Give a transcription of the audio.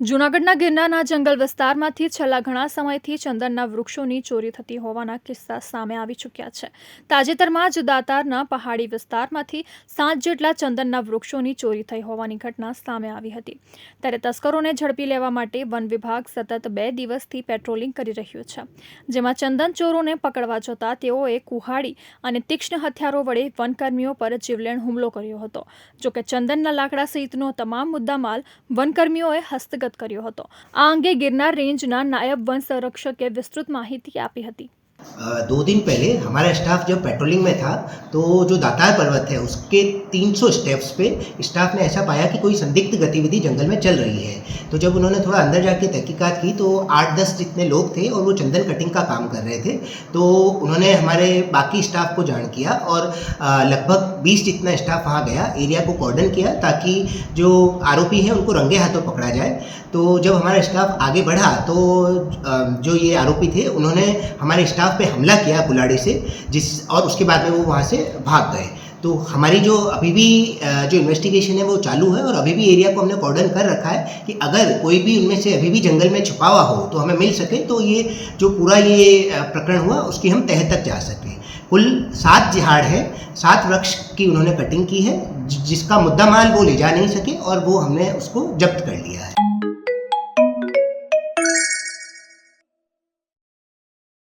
જૂનાગઢના ગિરનારના જંગલ વિસ્તારમાંથી છેલ્લા ઘણા સમયથી ચંદનના વૃક્ષોની ચોરી થતી હોવાના કિસ્સા સામે આવી ચૂક્યા છે. તાજેતરમાં જ દાતારના પહાડી વિસ્તારમાંથી સાત જેટલા ચંદનના વૃક્ષોની ચોરી થઈ હોવાની ઘટના સામે આવી હતી. ત્યારે તસ્કરોને ઝડપી લેવા માટે વન વિભાગ સતત બે દિવસથી પેટ્રોલિંગ કરી રહ્યું છે. જેમાં ચંદન ચોરોને પકડવા જતા તેઓએ કુહાડી અને તીક્ષ્ણ હથિયારો વડે વનકર્મીઓ પર જીવલેણ હુમલો કર્યો હતો. જોકે ચંદનના લાકડા સહિતનો તમામ મુદ્દામાલ વનકર્મીઓએ હસ્તગત કર્યો હતો આ અંગે ગિરનાર રેન્જના નાયબ વન સંરક્ષકે વિસ્તૃત માહિતી આપી હતી अ, दो दिन पहले हमारा स्टाफ जब पेट्रोलिंग में था तो जो दातार पर्वत है उसके 300 स्टेप्स पे स्टाफ ने ऐसा पाया कि कोई संदिग्ध गतिविधि जंगल में चल रही है तो जब उन्होंने थोड़ा अंदर जाके तहकीकात की तो आठ दस जितने लोग थे और वो चंदन कटिंग का काम कर रहे थे। तो उन्होंने हमारे बाकी स्टाफ को जान किया और लगभग 20 जितना स्टाफ वहाँ गया, एरिया को कॉर्डन किया ताकि जो आरोपी हैं उनको रंगे हाथों पकड़ा जाए। तो जब हमारा स्टाफ आगे बढ़ा तो जो ये आरोपी थे, उन्होंने हमारे स्टाफ पे हमला किया कुलाड़ी से, जिस, और उसके बाद में वो वहाँ से भाग गए। तो हमारी जो अभी भी जो इन्वेस्टिगेशन है वो चालू है और अभी भी एरिया को हमने कॉर्डन कर रखा है कि अगर कोई भी उनमें से अभी भी जंगल में छुपा हुआ हो तो हमें मिल सके तो ये जो पूरा ये प्रकरण हुआ उसकी हम तह तक जा सकें। कुल सात जिहाड़ है, सात वृक्ष की उन्होंने कटिंग की है जिसका मुद्दा माल वो ले जा नहीं सके और वो हमने उसको जब्त कर लिया है।